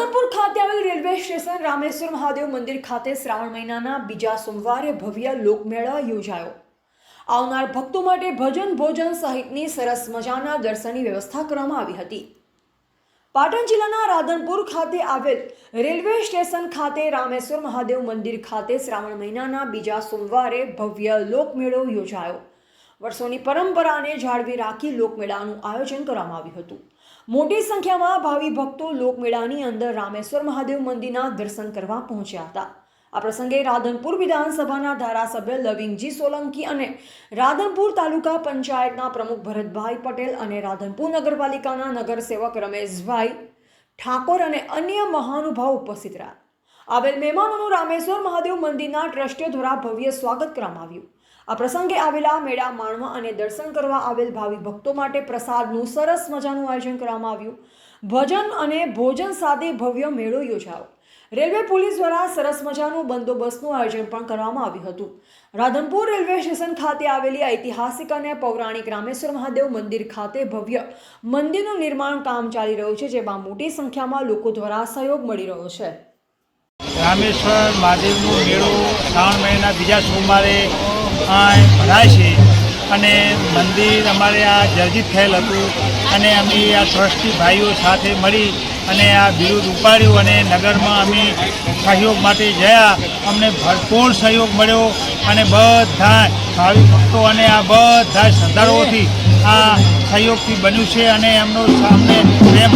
રાધનપુર ખાતે આવેલ railway station Rameshwar Mahadev મંદિર ખાતે શ્રાવણ મહિનાના બીજા સોમવારે ભવ્ય લોકમેળો યોજાયો. આવનાર ભક્તો માટે ભજન ભોજન સહિતની સરસ મજાના દર્શનની વ્યવસ્થા કરવામાં આવી હતી. પાટણ જિલ્લાના રાધનપુર ખાતે આવેલ રેલવે સ્ટેશન ખાતે રામેશ્વર મહાદેવ મંદિર ખાતે શ્રાવણ મહિનાના બીજા સોમવારે ભવ્ય લોકમેળો યોજાયો. વર્ષોની પરંપરાને જાળવી રાખી લોકમેળાનું આયોજન કરવામાં આવ્યું હતું. મોટી સંખ્યામાં ભાવિ ભક્તો લોકમેળાની અંદર રામેશ્વર મહાદેવ મંદિરના દર્શન કરવા પહોંચ્યા હતા. આ પ્રસંગે રાધનપુર વિધાનસભાના ધારાસભ્ય લવિંગજી સોલંકી અને રાધનપુર તાલુકા પંચાયતના પ્રમુખ ભરતભાઈ પટેલ અને રાધનપુર નગરપાલિકાના નગરસેવક રમેશભાઈ ઠાકોર અને અન્ય મહાનુભાવ ઉપસ્થિત રહ્યા. આવેલ મહેમાનોનું રામેશ્વર મહાદેવ મંદિરના ટ્રસ્ટીઓ દ્વારા ભવ્ય સ્વાગત કરવામાં આવ્યું. આ પ્રસંગે આવેલા મેળા માણવા અને દર્શન કરવા આવેલ ભાવિ ભક્તો માટે પ્રસાદનું સરસ મજાનું આયોજન કરવામાં આવ્યું. ભજન અને ભોજન સાથે ભવ્ય મેળો યોજાયો. રેલવે પોલીસ દ્વારા સરસ મજાનું બંદોબસ્તનું આયોજન પણ કરવામાં આવ્યું હતું. રાધનપુર રેલવે સ્ટેશન ખાતે આવેલી ઐતિહાસિક અને પૌરાણિક રામેશ્વર મહાદેવ મંદિર ખાતે ભવ્ય મંદિરનું નિર્માણ કામ ચાલી રહ્યું છે, જેમાં મોટી સંખ્યામાં લોકો દ્વારા સહયોગ મળી રહ્યો છે. રામેશ્વર મહાદેવનો મેળો શ્રાવણ મહિના બીજા સોમવારે ભરાય છે. અને મંદિર અમારે આ જર્જિત થયેલ હતું. અને અમે આ ટ્રસ્ટી ભાઈઓ સાથે મળી અને આ બિરુદ ઉપાડ્યું અને નગરમાં અમે સહયોગ માટે ગયા. અમને ભરપૂર સહયોગ મળ્યો અને બધા ભાવિ ભક્તો અને આ બધા શ્રદ્ધાળુઓથી આ સહયોગથી બન્યું છે. અને એમનો અમને પ્રેમ